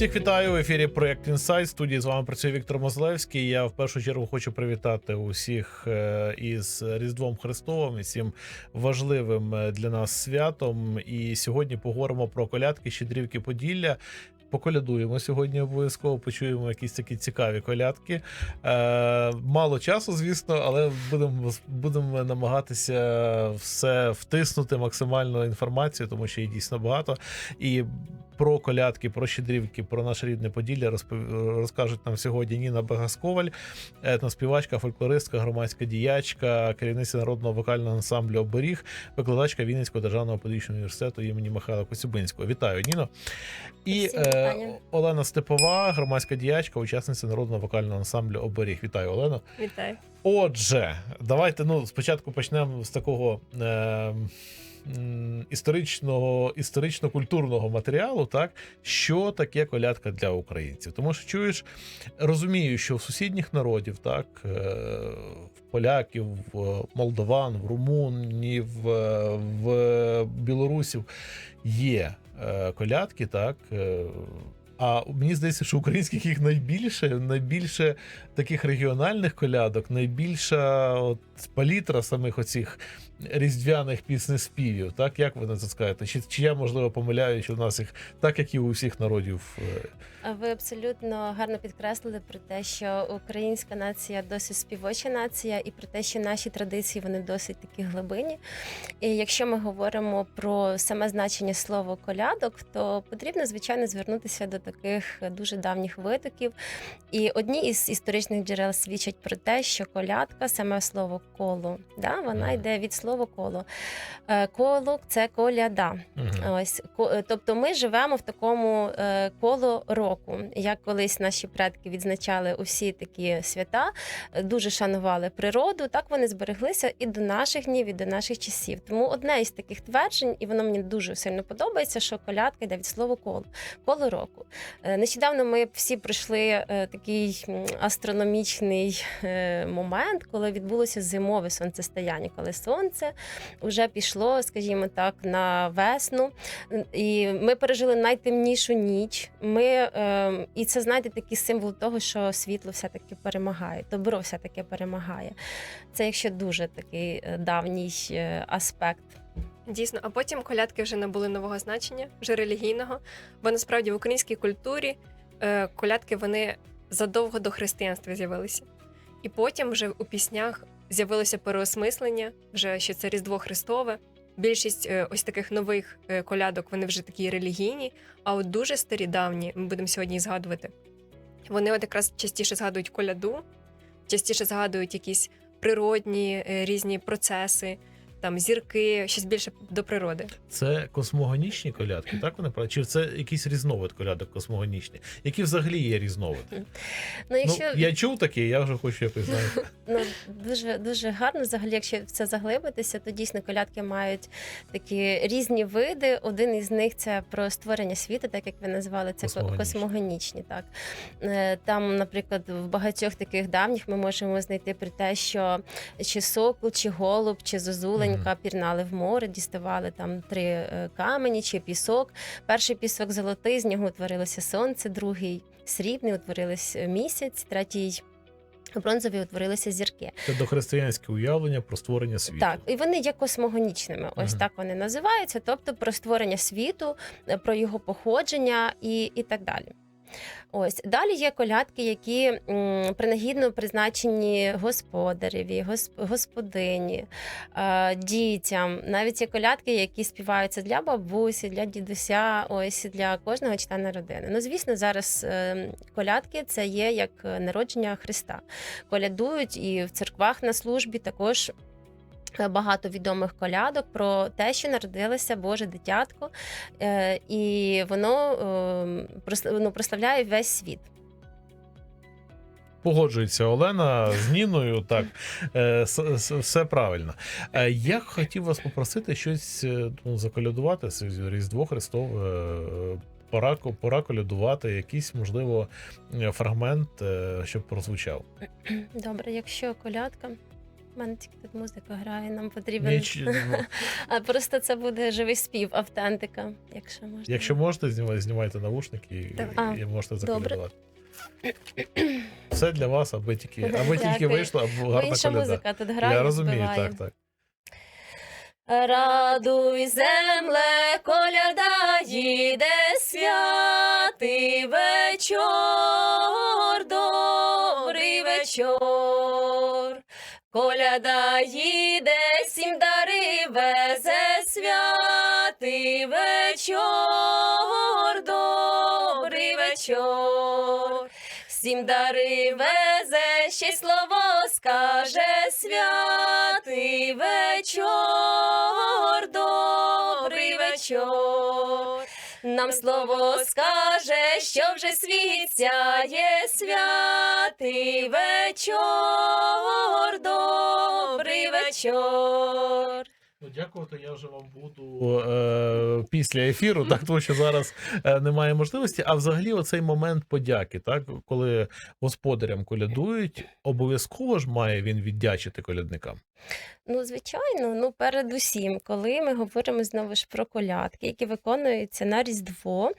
Всіх вітаю в ефірі Проект Інсайт. Студії з вами працює Віктор Мозлевський. Я в першу чергу хочу привітати усіх е, із Різдвом Христовим і цим важливим е, для нас святом. І сьогодні поговоримо про колядки, щедрівки Поділля. Поколядуємо сьогодні обов'язково, почуємо якісь такі цікаві колядки. Е, мало часу, звісно, але будемо будемо намагатися все втиснути максимально інформацію, тому що її дійсно багато. І про колядки, про щедрівки, про наше рідне Поділля розпов... розкажуть нам сьогодні Ніна Багасковаль, етноспівачка, фольклористка, громадська діячка, керівниця народного вокального ансамблю Оберіг, викладачка Вінницького державного педагогічного університету імені Михайла Коцюбинського. Вітаю, Ніно. І Всім е, вітання. Олена Степова, громадська діячка, учасниця народного вокального ансамблю Оберіг. Вітаю, Олено. Вітаю. Отже, давайте ну спочатку почнемо з такого. Е, Історичного історично-культурного матеріалу, так що таке колядка для українців? Тому що чуєш, розумію, що в сусідніх народів, так е, в поляків, в молдован, в румунів, в, в білорусів є е, колядки, так. А мені здається, що українських їх найбільше, найбільше таких регіональних колядок, найбільша от палітра самих оцих різдвяних піснеспівів. Так як ви на це скажете? Чи, чи я можливо помиляю, що в нас їх так, як і у всіх народів? е, А Ви абсолютно гарно підкреслили про те, що українська нація досить співоча нація, і про те, що наші традиції вони досить такі глибинні. І якщо ми говоримо про саме значення слова колядок, то потрібно звичайно звернутися до таких дуже давніх витоків. І одні із історичних джерел свідчать про те, що колядка, саме слово коло, да, вона йде від слова коло. Е, Коло це коляда. мгм. Ось е, тобто ми живемо в такому е, коло року. Як колись наші предки відзначали усі такі свята, дуже шанували природу. Так вони збереглися і до наших днів, і до наших часів. Тому одне із таких тверджень, і воно мені дуже сильно подобається, що колядка йде від слова коло коло року. Е, Нещодавно ми всі пройшли е, такий астрономічний е, момент, коли відбулося зимове сонцестояння, коли сонце вже пішло, скажімо так, на весну. І ми пережили найтемнішу ніч. Ми, і це, знаєте, такий символ того, що світло все-таки перемагає, добро все-таки перемагає. Це якщо дуже такий давній аспект. Дійсно, а потім колядки вже набули нового значення, вже релігійного. Бо насправді в українській культурі е, колядки вони задовго до християнства з'явилися. І потім вже у піснях з'явилося переосмислення, вже що це Різдво Христове. Більшість е, ось таких нових е, колядок вони вже такі релігійні. А от дуже старі давні, ми будемо сьогодні згадувати. Вони от якраз частіше згадують коляду, частіше згадують якісь природні е, різні процеси, там зірки, щось більше до природи. Це космогонічні колядки, так вони правда? Чи це якийсь різновид колядок космогонічні? Які взагалі є різновиди? Ну, якщо Ну, я чув такі, я вже хочу якось знати. Ну, дуже дуже гарно. Взагалі, якщо в це заглибитися, то дійсно колядки мають такі різні види. Один із них це про створення світу, так як ви назвали, це Космогонічні. космогонічні. Так Е, там, наприклад, в багатьох таких давніх ми можемо знайти про те, що чи сокол, чи голуб, чи зозуленька пірнали в море, діставали там три е, камені чи пісок. Перший пісок золотий, з нього утворилося сонце, другий срібний, утворилось місяць, третій. Бронзові утворилися зірки. Це дохристиянське уявлення про створення світу. Так, і вони є космогонічними. Ось Мгм. так вони називаються, тобто про створення світу, е, про його походження і, і так далі. Ось далі є колядки, які принагідно призначені господареві, господині, е, дітям. Навіть є колядки, які співаються для бабусі, для дідуся, ось для кожного члена родини. Ну, звісно, зараз е, колядки це є як народження Христа. Колядують і в церквах на службі також е, багато відомих колядок про те, що народилося Боже дитятко, е, і воно е, ну, прославляє весь світ. Погоджується Олена з Ніною. Так, е, все правильно. Е, Я хотів вас попросити щось ну, заколядувати це Різдво Христове. Пора, пора колядувати, якийсь, можливо, фрагмент, щоб прозвучав. Добре, якщо колядка. У мене тільки тут музика грає, нам потрібен. Ніч... ну, А просто це буде живий спів, автентика, якщо можна. Якщо можете, знімайте, знімайте навушники і, і можете заколядувати. Все для вас, аби тільки, аби тільки Дякую. вийшло, аби Бо гарна інша коляда. музика тут грає. Я розумію, збиває. так, так. Радуй, земле, коляда їде святий вечор, добрий вечор. Коляда їде, сім дари везе святий вечор, добрий вечор. Сім дари везе, ще й слово скаже святий вечор, добрий вечор. Нам слово скаже, що вже світ сяє святий вечор, добрий вечор. Ну, дякувати я вже вам буду е, після ефіру, так тому що зараз е, немає можливості. А взагалі, оцей момент подяки, так коли господарям колядують, обов'язково ж має він віддячити колядникам. Ну, звичайно, ну передусім, коли ми говоримо знову ж про колядки, які виконуються на Різдво.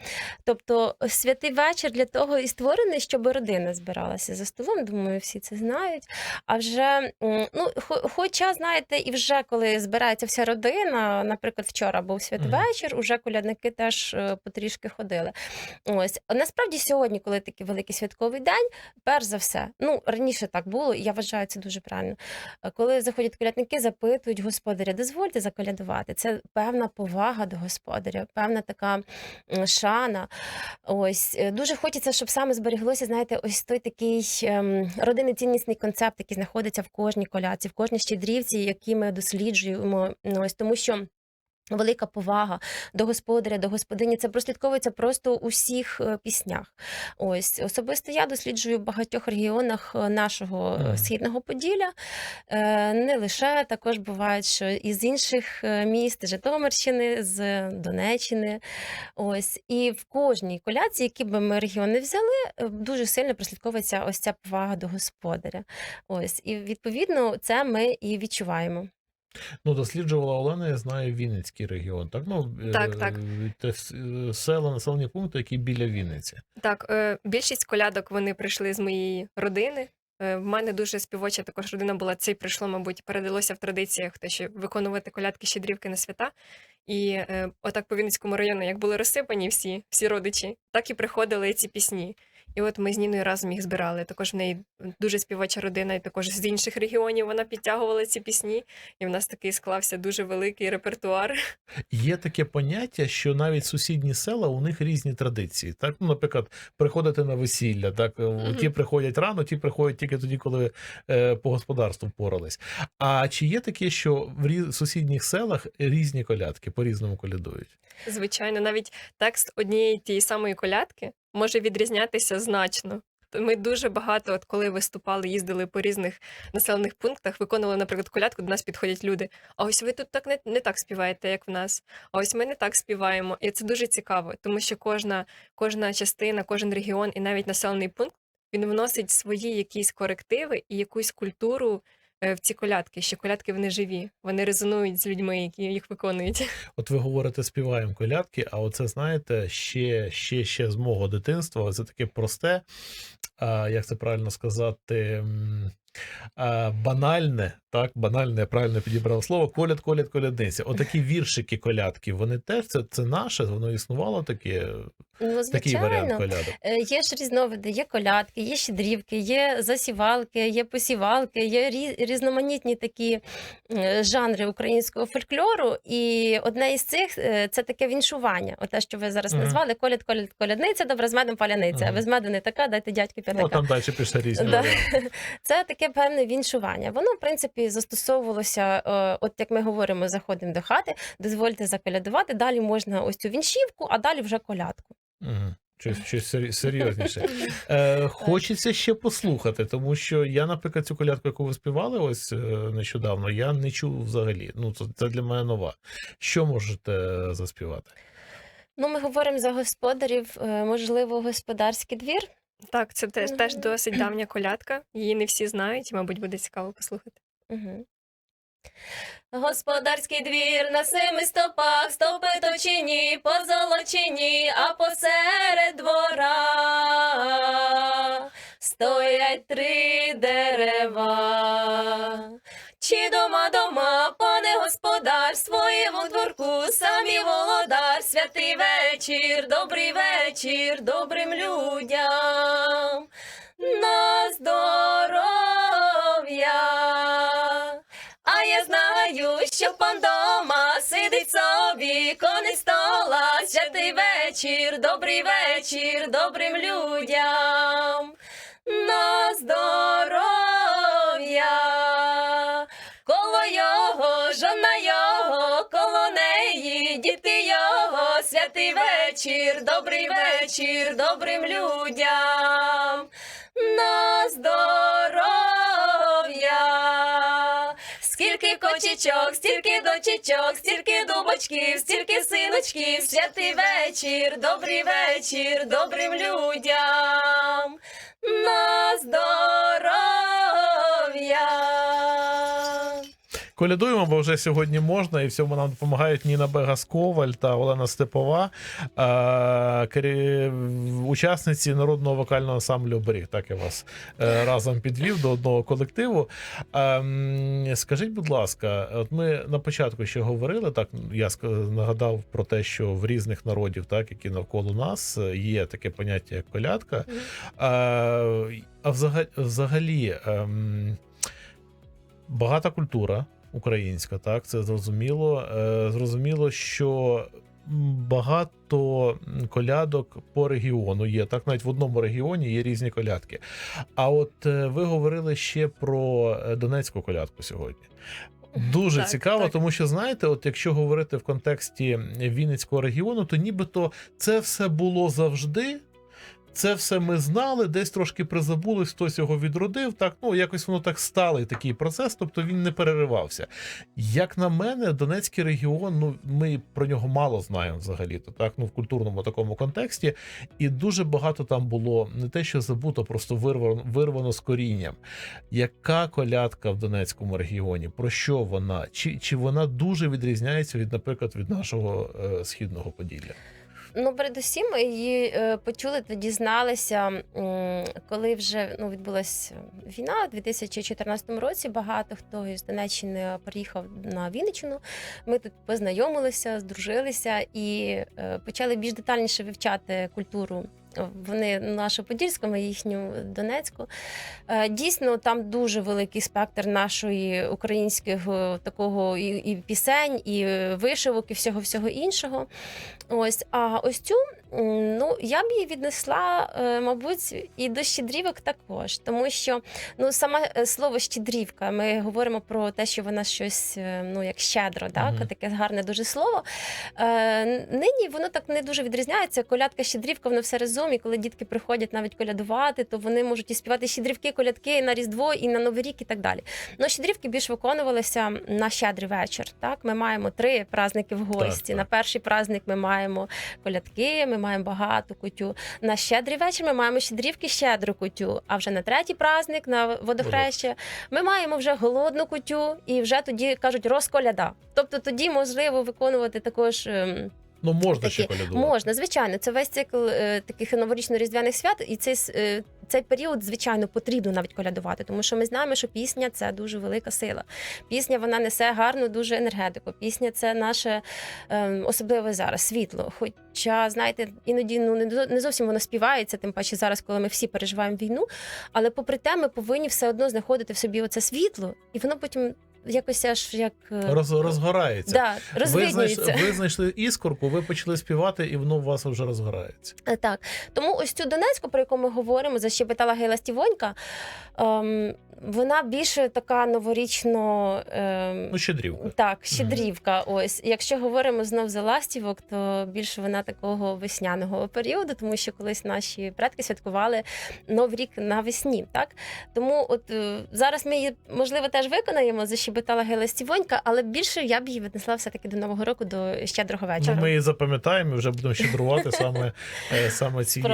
Тобто святий вечір для того і створений, щоб родина збиралася за столом. Думаю, всі це знають. А вже ну, хоча, знаєте, і вже коли збирається вся родина, наприклад, вчора був святвечір, уже колядники теж е, потрішки ходили. Ось насправді сьогодні, коли такий великий святковий день, перш за все, ну раніше так було, і я вважаю це дуже правильно. Е, Коли заходять колядники, запитують господаря, дозвольте заколядувати. Це певна повага до господаря, певна така шана. Ось е, дуже хочеться, щоб саме зберіглося, знаєте, ось той такий ем, родинний ціннісний концепт, який знаходиться в кожній коляці, в кожній щедрівці, які ми досліджуємо. Ось тому що. Велика повага до господаря, до господині це прослідковується просто у всіх е, піснях. Ось особисто я досліджую в багатьох регіонах е, нашого е, східного Поділля. Не лише також бувають, що із інших міст, Житомирщини, з Донеччини. Ось і в кожній коляці, які би ми регіони взяли, дуже сильно прослідковується ось ця повага до господаря. Ось і відповідно це ми і відчуваємо. Ну, досліджувала Олена, я знаю Вінницький регіон. Так, ну е, Так, так. те е, села, населені пункти, які біля Вінниці. Так, е, більшість колядок вони прийшли з моєї родини. В мене дуже співоча також родина була. Це прийшло, мабуть, передалося в традиціях те, що виконувати колядки щедрівки на свята. І отак по Вінницькому району, як були розсипані всі, всі родичі, так і приходили ці пісні. І от ми з Ніною разом їх збирали. Також в неї дуже співоча родина, і також з інших регіонів вона підтягувала ці пісні. І в нас такий склався дуже великий репертуар. Є таке поняття, що навіть сусідні села у них різні традиції. Так, ну, наприклад, приходити на весілля, так е, Мгм. ті приходять рано, ті приходять тільки тоді, коли е, по господарству впорались. А чи є таке, що в різ- сусідніх селах різні колядки по різному колядують? Звичайно, навіть текст однієї тієї самої колядки може відрізнятися значно. Ми дуже багато, от коли виступали, їздили по різних населених пунктах, виконували, наприклад, колядку, до нас підходять люди. А ось ви тут так не, не так співаєте, як в нас. А ось ми не так співаємо. І це дуже цікаво, тому що кожна, кожна частина, кожен регіон і навіть населений пункт він вносить свої якісь корективи і якусь культуру е, в ці колядки. Що колядки вони живі, вони резонують з людьми, які їх виконують. От ви говорите, співаємо колядки, а оце знаєте, ще, ще, ще з мого дитинства. Це таке просте, як це правильно сказати, банальне, так, банальне, я правильно підібрав слово, коляд, коляд, колядниця. Отакі віршики колядки, вони теж це, це наше, воно існувало таке, Ну, такий варіант звичайно, колядок. Е, Є ж різновиди, є колядки, є щедрівки, є засівалки, є посівалки, є різноманітні такі е, жанри українського фольклору. І одне із цих е, це таке віншування. Оте, що ви зараз назвали коляд, коляд, колядниця, добре, з медом паляниця. А Мгм. без меду не така, дайте дядьки Ну, там далі пішли різні Да. Це таке певне віншування. Воно, в принципі, застосовувалося, е, от як ми говоримо, заходимо до хати, дозвольте заколядувати. Далі можна ось цю віншівку, а далі вже колядку. Щось, щось серйозніше. Е, хочеться ще послухати, тому що я, наприклад, цю колядку, яку ви співали ось е, нещодавно, я не чув взагалі. Ну, це, це для мене нова. Що можете заспівати? Ну, ми говоримо за господарів, е, можливо, господарський двір. Так, це теж, теж Мгм. досить давня колядка. Її не всі знають, і, мабуть, буде цікаво послухати. Господарський двір на семи стопах, стопи точені, позолочені, а посеред двора стоять три дерева. Чи дома дома, пане господар, своєму дворку, самі володар, святий вечір, добрий вечір, добрим людям. На здоров'я. А я знаю, що пан дома сидить собі, конець стола, святий вечір, добрий вечір, добрим людям. Святий вечір, добрий вечір, добрим людям. На здоров'я. Скільки кочечок, стільки дочечок, стільки дубочків, стільки синочків, святий вечір, добрий вечір, добрим людям. На здоров'я. Колядуємо, бо вже сьогодні можна, і в цьому нам допомагають Ніна Бегас Коваль та Олена Степова, е, учасниці народного вокального ансамблю Бріг. Так я вас е, разом підвів до одного колективу. Ем, Скажіть, будь ласка, от ми на початку ще говорили, так я нагадав про те, що в різних народів, так які навколо нас, е, є таке поняття як колядка. А, а взагалі, взагалі ем, багата культура українська, так, це зрозуміло. Е, зрозуміло, що багато колядок по регіону є. Так, навіть в одному регіоні є різні колядки. А от е, ви говорили ще про е, донецьку колядку сьогодні. Дуже Так, цікаво, так. тому що знаєте, от якщо говорити в контексті Вінницького регіону, то нібито це все було завжди. Це все ми знали, десь трошки призабулись, хтось його відродив. Так, ну якось воно так сталий такий процес, тобто він не переривався. Як на мене, Донецький регіон, ну ми про нього мало знаємо взагалі-то, так ну в культурному такому контексті, і дуже багато там було не те, що забуто, просто вирвано, вирвано з корінням. Яка колядка в Донецькому регіоні? Про що вона? Чи, чи вона дуже відрізняється від, наприклад, від нашого е, східного поділля? Ну, передусім, її е, почули та дізналися, коли вже ну, відбулася війна у 2014 році. Багато хто із Донеччини приїхав на Вінниччину. Ми тут познайомилися, здружилися і е, почали більш детальніше вивчати культуру. Вони нашу подільську, ми їхню Донецьку. Е, Дійсно, там дуже великий спектр нашої українського такого і, і пісень, і вишивок, і всього всього іншого. Ось, а ось цю, ну я б її віднесла, е, мабуть, і до щедрівок також, тому що ну саме е, слово щедрівка, ми говоримо про те, що вона щось е, ну як щедро, так Мгм. таке гарне дуже слово. Нині воно так не дуже відрізняється. Колядка, щедрівка, воно все разом. І коли дітки приходять навіть колядувати, то вони можуть і співати щедрівки, колядки на Різдво і на Новий рік, і так далі. Ну, щедрівки більш виконувалися на щедрий вечір. Так, ми маємо три праздники в гості. так. На перший праздник ми маємо колядки, ми маємо багато кутю. На щедрий вечір ми маємо щедрівки, щедру кутю. А вже на третій праздник, на водохреща, ми маємо вже голодну кутю, і вже тоді кажуть розколяда. Тобто тоді можливо виконувати також. Ну можна ще Такі, колядувати. Можна, звичайно, це весь цикл е, таких новорічно-різдвяних свят, і цей, е, цей період, звичайно, потрібно навіть колядувати, тому що ми знаємо, що пісня це дуже велика сила. Пісня вона несе гарну дуже енергетику. Пісня це наше е, особливо зараз світло. Хоча, знаєте, іноді ну не не зовсім воно співається, тим паче зараз, коли ми всі переживаємо війну. Але попри те, ми повинні все одно знаходити в собі оце світло, і воно потім якось аж як е, Роз, розгорається. да, ви, розвиднюється. ви знайшли іскорку, ви почали співати, і воно у вас вже розгорається. Е, Так, тому ось цю Донецьку, про яку ми говоримо, защебетала Гейла Стівонька, ем, вона більше така новорічно. Ем, Ну, щедрівка. так, щедрівка. Ось якщо говоримо знов за ластівок, то більше вона такого весняного періоду, тому що колись наші предки святкували Новий рік навесні. Так тому, от е, зараз ми її можливо теж виконаємо, защебетаємо, щебетала Гела Стівонька, але більше я б її віднесла все-таки до Нового року, до щедрого Ну, ми її запам'ятаємо і вже будемо щедрувати саме, е, саме цією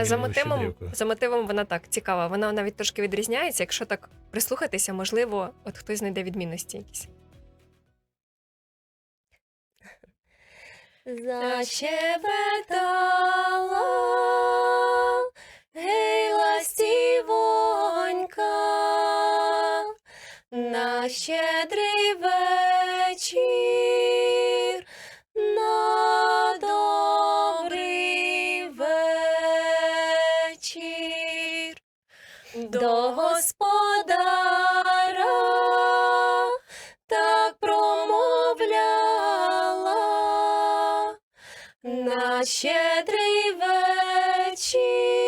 за мотивом, за мотивом вона так цікава. Вона навіть трошки відрізняється. Якщо так прислухатися, можливо, от хтось знайде відмінності якісь. Защебетала гейла стівонька на щедрий вечір, на добрий вечір. До господаря так промовляла на щедрий вечір,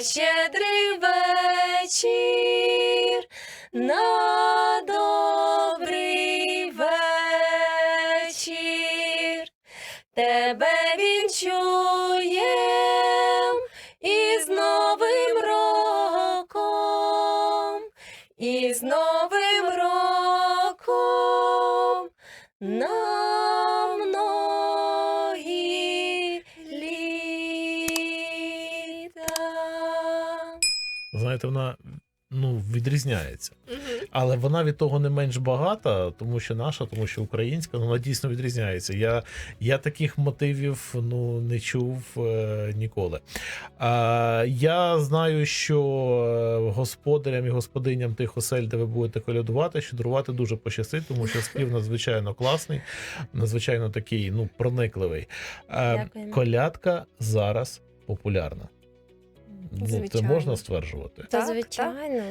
Щедрий вечір, Знаєте, вона ну, відрізняється. Але вона від того не менш багата, тому що наша, тому що українська, ну, вона дійсно відрізняється. Я, я таких мотивів ну, не чув е, ніколи. А, я знаю, що е, господарям і господиням тих осель, де ви будете колядувати, щедрувати дуже пощастить, тому що спів надзвичайно класний, надзвичайно такий ну, проникливий. Дякуємо. колядка зараз популярна. Ну, це Звичайно. можна стверджувати. Та Так, звичайно.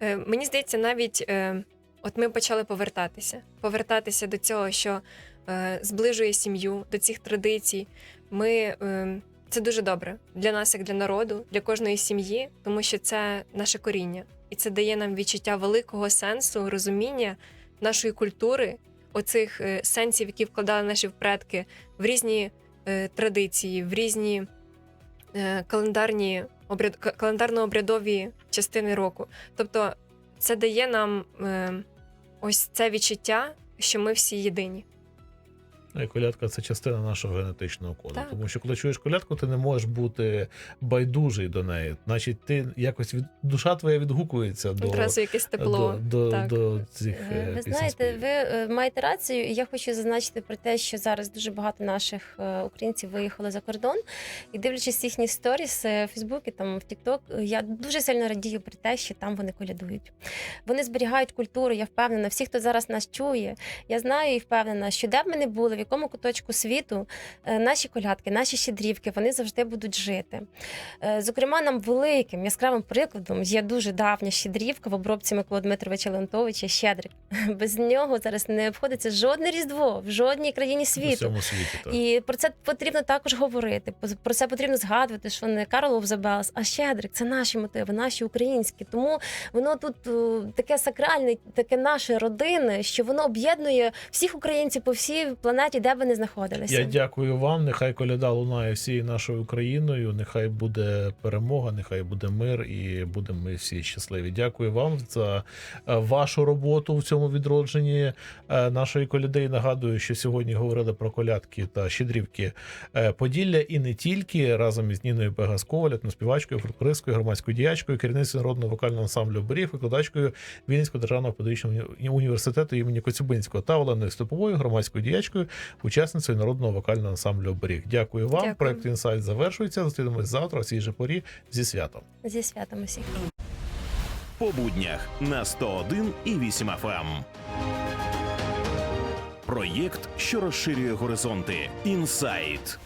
Е, Мені здається, навіть е, от ми почали повертатися, повертатися до цього, що е, зближує сім'ю, до цих традицій. Ми е, це дуже добре для нас, як для народу, для кожної сім'ї, тому що це наше коріння, і це дає нам відчуття великого сенсу, розуміння нашої культури, оцих е, сенсів, які вкладали наші предки в різні е, традиції, в різні е, календарні обряд, календарно-обрядові частини року. Тобто, це дає нам е, ось це відчуття, що ми всі єдині. Ну, І колядка це частина нашого генетичного коду. Так. Тому що коли чуєш колядку, ти не можеш бути байдужий до неї. Значить, ти якось від душа твоя відгукується до, Одразу якесь тепло. до, до, так. до цих Е, е, Ви пісень знаєте, ви е, маєте рацію, і я хочу зазначити про те, що зараз дуже багато наших українців виїхали за кордон. І дивлячись їхні сторіс в Фейсбуці, там в Тікток, я дуже сильно радію про те, що там вони колядують. Вони зберігають культуру. Я впевнена, всі, хто зараз нас чує, я знаю і впевнена, що де б ми не були, якому куточку світу, е, наші колядки, наші щедрівки, вони завжди будуть жити. Е, Зокрема, нам великим яскравим прикладом є дуже давня щедрівка в обробці Миколи Дмитровича Леонтовича Щедрик. Без нього зараз не обходиться жодне різдво в жодній країні світу. світі. Так. І про це потрібно також говорити. Про це потрібно згадувати, що не Карл Забелс, а Щедрик це наші мотиви, наші українські. Тому воно тут е, таке сакральне, таке наше родинне, що воно об'єднує всіх українців по всій планеті, де б вони знаходилися. Я дякую вам. Нехай коляда лунає всією нашою Україною. Нехай буде перемога, нехай буде мир, і будемо ми всі щасливі. Дякую вам за е, вашу роботу в цьому відродженні е, нашої коляди. Нагадую, що сьогодні говорили про колядки та щедрівки е, Поділля і не тільки разом із Ніною Пегас Коваль, співачкою, фольклористкою, громадською діячкою, керівницею народного вокального ансамблю Борів, викладачкою Вінницького державного педагогічного університету імені Коцюбинського та Оленою Степовою, громадською діячкою, учасницею народного вокального ансамблю Беріг. Дякую вам. Дякую. Проект інсайт завершується. Зустрінемось завтра. в цій же порі зі святом. Зі святом усіх по буднях на 101 і 8 FM. Ем. Проєкт, що розширює горизонти. Інсайт.